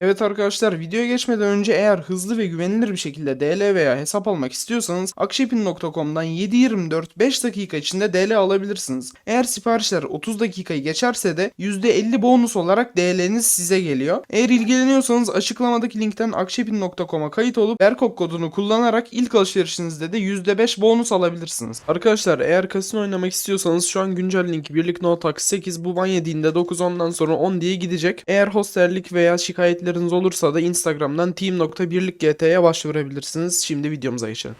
Evet arkadaşlar videoya geçmeden önce eğer hızlı ve güvenilir bir şekilde DL veya hesap almak istiyorsanız akşepin.com'dan 7-24 5 dakika içinde DL alabilirsiniz. Eğer siparişler 30 dakikayı geçerse de %50 bonus olarak DL'niz size geliyor. Eğer ilgileniyorsanız açıklamadaki linkten akşepin.com'a kayıt olup Berkok kodunu kullanarak ilk alışverişinizde de %5 bonus alabilirsiniz. Arkadaşlar eğer kasino oynamak istiyorsanız şu an güncel link birlik no tax 8 bu ban yediğinde 9 ondan sonra 10 diye gidecek. Eğer hosterlik veya şikayetleriniz olursa da Instagram'dan team.birlikgt'ye başvurabilirsiniz. Şimdi videomuza geçelim.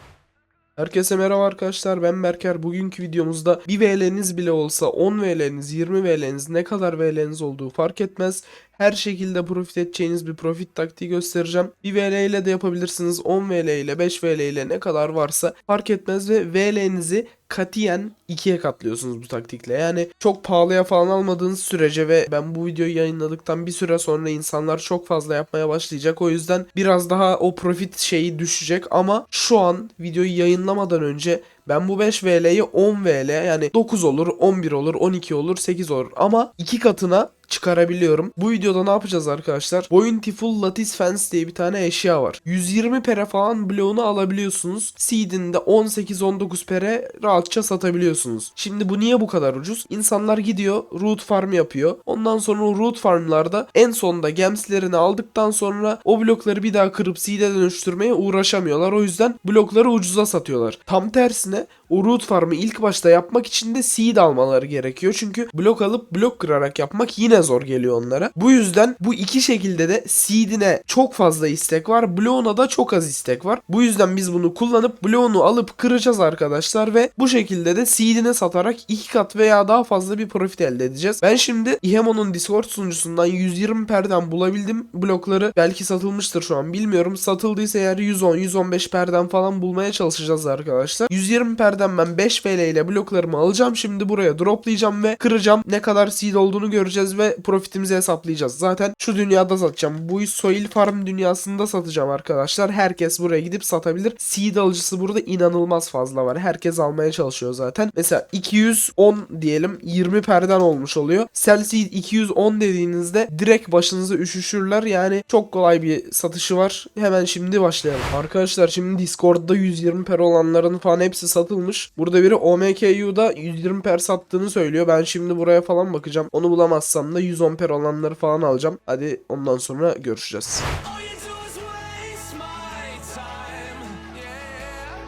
Herkese merhaba arkadaşlar ben Berker. Bugünkü videomuzda bir VL'niz bile olsa 10 VL'niz 20 VL'niz ne kadar VL'niz olduğu fark etmez. Her şekilde profit edeceğiniz bir profit taktiği göstereceğim. Bir VL ile de yapabilirsiniz. 10 VL ile 5 VL ile ne kadar varsa fark etmez ve VL'nizi katiyen ikiye katlıyorsunuz bu taktikle. Yani çok pahalıya falan almadığınız sürece ve ben bu videoyu yayınladıktan bir süre sonra insanlar çok fazla yapmaya başlayacak. O yüzden biraz daha o profit şeyi düşecek ama şu an videoyu yayınlamadan önce ben bu 5 VL'yi 10 VL yani 9 olur, 11 olur, 12 olur, 8 olur ama iki katına çıkarabiliyorum. Bu videoda ne yapacağız arkadaşlar? Bountiful Lattice Fence diye bir tane eşya var. 120 pere falan bloğunu alabiliyorsunuz. Seed'inde 18-19 pere rahatça satabiliyorsunuz. Şimdi bu niye bu kadar ucuz? İnsanlar gidiyor root farm yapıyor. Ondan sonra o root farmlarda en sonunda gemslerini aldıktan sonra o blokları bir daha kırıp seed'e dönüştürmeye uğraşamıyorlar. O yüzden blokları ucuza satıyorlar. Tam tersine o root farmı ilk başta yapmak için de seed almaları gerekiyor. Çünkü blok alıp blok kırarak yapmak yine zor geliyor onlara. Bu yüzden bu iki şekilde de seed'ine çok fazla istek var. Bloğuna da çok az istek var. Bu yüzden biz bunu kullanıp bloğunu alıp kıracağız arkadaşlar ve bu şekilde de seed'ine satarak iki kat veya daha fazla bir profit elde edeceğiz. Ben şimdi Ihemo'nun Discord sunucusundan 120 perden bulabildim blokları. Belki satılmıştır şu an bilmiyorum. Satıldıysa eğer 110-115 perden falan bulmaya çalışacağız arkadaşlar. 120 perden ben 5 FL ile bloklarımı alacağım. Şimdi buraya droplayacağım ve kıracağım. Ne kadar seed olduğunu göreceğiz ve profitimizi hesaplayacağız. Zaten şu dünyada satacağım. Bu soil farm dünyasında satacağım arkadaşlar. Herkes buraya gidip satabilir. Seed alıcısı burada inanılmaz fazla var. Herkes almaya çalışıyor zaten. Mesela 210 diyelim 20 perden olmuş oluyor. Sell seed 210 dediğinizde direkt başınıza üşüşürler. Yani çok kolay bir satışı var. Hemen şimdi başlayalım. Arkadaşlar şimdi Discord'da 120 per olanların falan hepsi satılmış. Burada biri OMKU'da 120 per sattığını söylüyor. Ben şimdi buraya falan bakacağım. Onu bulamazsam da 110 per olanları falan alacağım. Hadi ondan sonra görüşeceğiz. All you do is waste my time, yeah.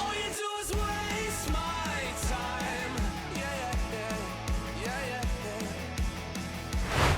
All you do is waste my time, yeah, yeah, yeah, yeah,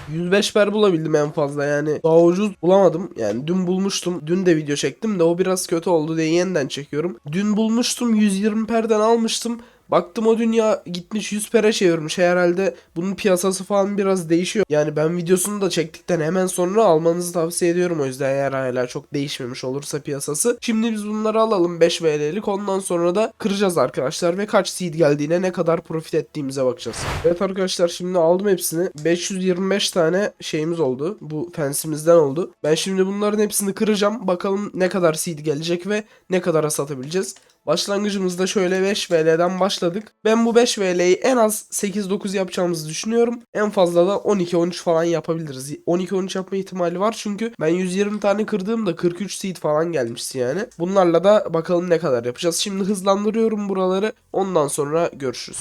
yeah. 105 per bulabildim en fazla yani. Daha ucuz bulamadım. Yani dün bulmuştum. Dün de video çektim de o biraz kötü oldu diye yeniden çekiyorum. Dün bulmuştum 120 perden almıştım. Baktım o dünya gitmiş 100 pere çevirmiş. Herhalde bunun piyasası falan biraz değişiyor. Yani ben videosunu da çektikten hemen sonra almanızı tavsiye ediyorum. O yüzden eğer hala çok değişmemiş olursa piyasası. Şimdi biz bunları alalım 5 VL'lik. Ondan sonra da kıracağız arkadaşlar. Ve kaç seed geldiğine ne kadar profit ettiğimize bakacağız. Evet arkadaşlar şimdi aldım hepsini. 525 tane şeyimiz oldu. Bu fensimizden oldu. Ben şimdi bunların hepsini kıracağım. Bakalım ne kadar seed gelecek ve ne kadara satabileceğiz. Başlangıcımızda şöyle 5 VL'den başladık. Ben bu 5 VL'yi en az 8-9 yapacağımızı düşünüyorum. En fazla da 12-13 falan yapabiliriz. 12-13 yapma ihtimali var çünkü ben 120 tane kırdığımda 43 seed falan gelmişti yani. Bunlarla da bakalım ne kadar yapacağız. Şimdi hızlandırıyorum buraları. Ondan sonra görüşürüz.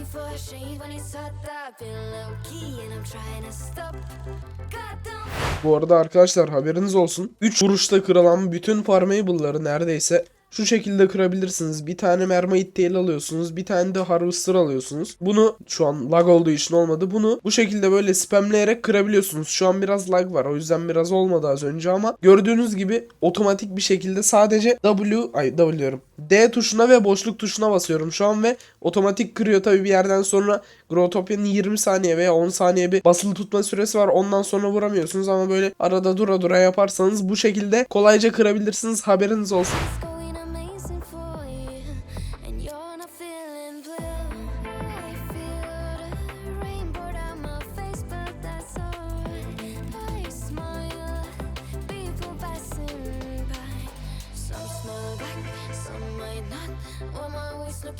Looking for a shade when it's hot. I've been low key and I'm trying to stop. Bu arada arkadaşlar haberiniz olsun. 3 vuruşta kırılan bütün farmable'ları neredeyse şu şekilde kırabilirsiniz. Bir tane mermaid tail alıyorsunuz. Bir tane de harvester alıyorsunuz. Bunu şu an lag olduğu için olmadı. Bunu bu şekilde böyle spamleyerek kırabiliyorsunuz. Şu an biraz lag var. O yüzden biraz olmadı az önce ama gördüğünüz gibi otomatik bir şekilde sadece W ay W diyorum. D tuşuna ve boşluk tuşuna basıyorum şu an ve otomatik kırıyor tabii bir yerden sonra Growtopia'nın 20 saniye veya 10 saniye bir basılı tutma süresi var. Ondan sonra vuramıyorsunuz ama böyle arada dura dura yaparsanız bu şekilde kolayca kırabilirsiniz. Haberiniz olsun.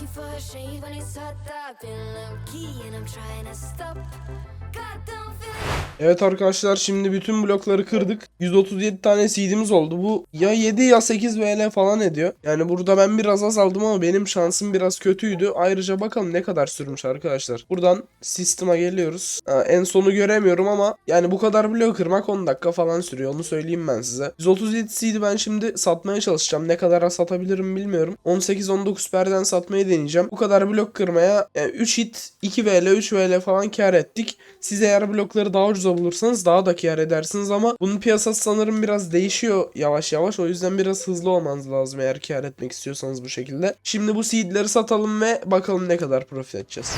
Never shave when it's hot. I've been low key and I'm trying to stop. God don't feel Evet arkadaşlar şimdi bütün blokları kırdık. 137 tane seedimiz oldu. Bu ya 7 ya 8 VL falan ediyor. Yani burada ben biraz azaldım ama benim şansım biraz kötüydü. Ayrıca bakalım ne kadar sürmüş arkadaşlar. Buradan sistema geliyoruz. Ha, en sonu göremiyorum ama yani bu kadar blok kırmak 10 dakika falan sürüyor. Onu söyleyeyim ben size. 137 seed'i ben şimdi satmaya çalışacağım. Ne kadara satabilirim bilmiyorum. 18-19 perden satmayı deneyeceğim. Bu kadar blok kırmaya yani 3 hit 2 VL 3 VL falan kar ettik. Siz eğer blokları daha ucuza bulursanız daha da kar edersiniz ama bunun piyasası sanırım biraz değişiyor yavaş yavaş. O yüzden biraz hızlı olmanız lazım eğer kar etmek istiyorsanız bu şekilde. Şimdi bu seedleri satalım ve bakalım ne kadar profit edeceğiz.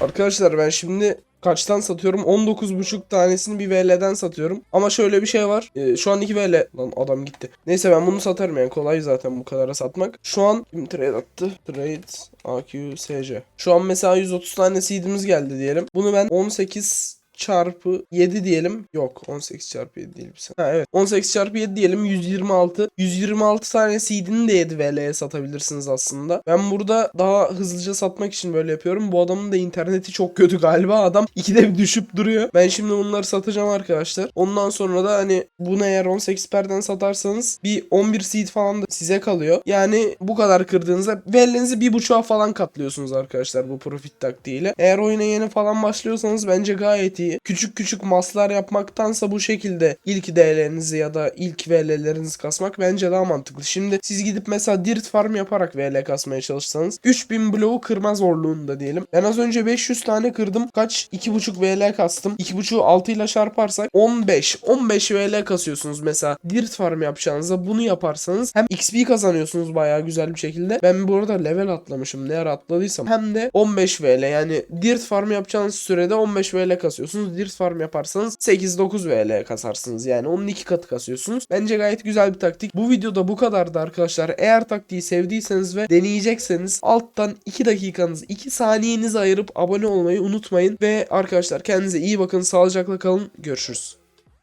Arkadaşlar ben şimdi kaçtan satıyorum? 19.5 tanesini bir VL'den satıyorum. Ama şöyle bir şey var. Ee, şu an 2 VL. Lan adam gitti. Neyse ben bunu satarım yani. Kolay zaten bu kadara satmak. Şu an kim trade attı? Trade AQ SC. Şu an mesela 130 tane seedimiz geldi diyelim. Bunu ben 18 çarpı 7 diyelim. Yok 18 çarpı 7 değil. Ha evet 18 çarpı 7 diyelim 126. 126 tane seed'ini de 7 VL'ye satabilirsiniz aslında. Ben burada daha hızlıca satmak için böyle yapıyorum. Bu adamın da interneti çok kötü galiba. Adam ikide bir düşüp duruyor. Ben şimdi bunları satacağım arkadaşlar. Ondan sonra da hani bunu eğer 18 perden satarsanız bir 11 seed falan da size kalıyor. Yani bu kadar kırdığınızda VL'nizi bir buçuğa falan katlıyorsunuz arkadaşlar bu profit taktiğiyle. Eğer oyuna yeni falan başlıyorsanız bence gayet iyi. Küçük küçük maslar yapmaktansa bu şekilde ilk DL'nizi ya da ilk VL'lerinizi kasmak bence daha mantıklı. Şimdi siz gidip mesela dirt farm yaparak VL kasmaya çalışsanız 3000 bloğu kırma zorluğunda diyelim. Ben az önce 500 tane kırdım. Kaç? 2.5 VL kastım. 2.5'u 6 ile çarparsak 15. 15 VL kasıyorsunuz mesela. Dirt farm yapacağınızda bunu yaparsanız hem XP kazanıyorsunuz bayağı güzel bir şekilde. Ben bu arada level atlamışım. Ne ara atladıysam. Hem de 15 VL yani dirt farm yapacağınız sürede 15 VL kasıyorsunuz. Dirt farm yaparsanız 8-9 VL kasarsınız. Yani onun iki katı kasıyorsunuz. Bence gayet güzel bir taktik. Bu videoda bu kadardı arkadaşlar. Eğer taktiği sevdiyseniz ve deneyecekseniz alttan 2 dakikanız 2 saniyenizi ayırıp abone olmayı unutmayın. Ve arkadaşlar kendinize iyi bakın. Sağlıcakla kalın. Görüşürüz.